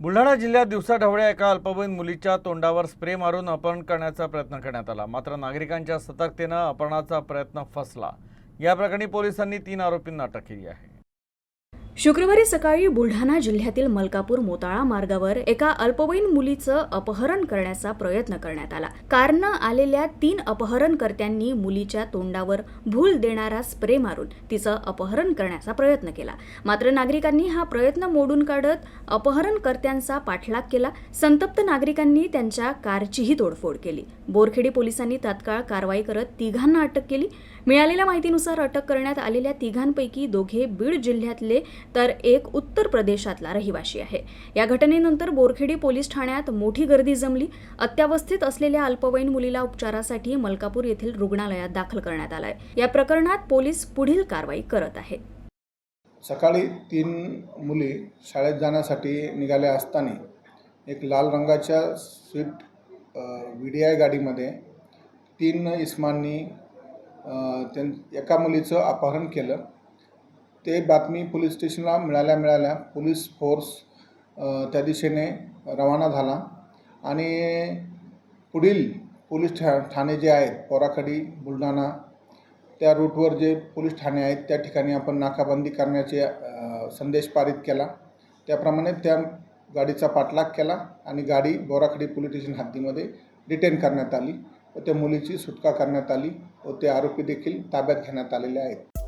बुलढाणा जिल्ह्यात दिवसाढवळ्या एका अल्पवयीन मुलीच्या तोंडावर स्प्रे मारून अपहरण करण्याचा प्रयत्न करण्यात आला. मात्र नागरिकांच्या सतर्कतेनं अपहरणाचा प्रयत्न फसला. या प्रकरणी पोलिसांनी तीन आरोपींना अटक केली आहे. शुक्रवारी सकाळी बुलढाणा जिल्ह्यातील मलकापूर मोताळा मार्गावर एका अल्पवयीन मुलीचं अपहरण करण्याचा प्रयत्न करण्यात आला. कारनं आलेल्या तीन अपहरणकर्त्यांनी मुलीच्या तोंडावर भूल देणारा स्प्रे मारून तिचं अपहरण करण्याचा प्रयत्न केला. मात्र नागरिकांनी हा प्रयत्न मोडून काढत अपहरणकर्त्यांचा पाठलाग केला. संतप्त नागरिकांनी त्यांच्या कारचीही तोडफोड केली. बोरखेडी पोलिसांनी तात्काळ कारवाई करत तिघांना अटक केली. मिळालेल्या माहितीनुसार अटक करण्यात आलेल्या तिघांपैकी दोघे बीड जिल्ह्यातले तर एक उत्तर प्रदेशातला रहिवाशी आहे. या घटनेनंतर बोरखेडी पोलीस ठाण्यात मोठी गर्दी जमली. अत्यावस्थेत असलेल्या अल्पवयीन मुलीला उपचारासाठी मलकापूर येथील रुग्णालयात दाखल करण्यात आलाय. या प्रकरणात पोलीस पुढील कारवाई करत आहेत सकाळी तीन मुली शाळेत जाण्यासाठी निघाल्या असताना एक लाल रंगाच्या स्विफ्ट व्ही डी आय गाडीमध्ये तीन इस्मांनी त्यां एका मुलीचं अपहरण केलं. ते बातमी पोलीस स्टेशनला मिळाल्या मिळाल्या पोलीस फोर्स त्या दिशेने रवाना झाला. आणि पुढील पोलीस ठा ठाणे जे आहेत पोराखडी बुलढाणा त्या रूटवर जे पोलीस ठाणे आहेत त्या ठिकाणी आपण नाकाबंदी करण्याचे संदेश पारित केला. त्याप्रमाणे त्या गाडीचा पाठलाग केला आणि गाडी बोराखडी पोलीस स्टेशन हद्दीमध्ये डिटेन करण्यात आली व त्या मुलीची सुटका करण्यात आली व ते आरोपी देखील ताब्यात घेण्यात आलेले आहेत.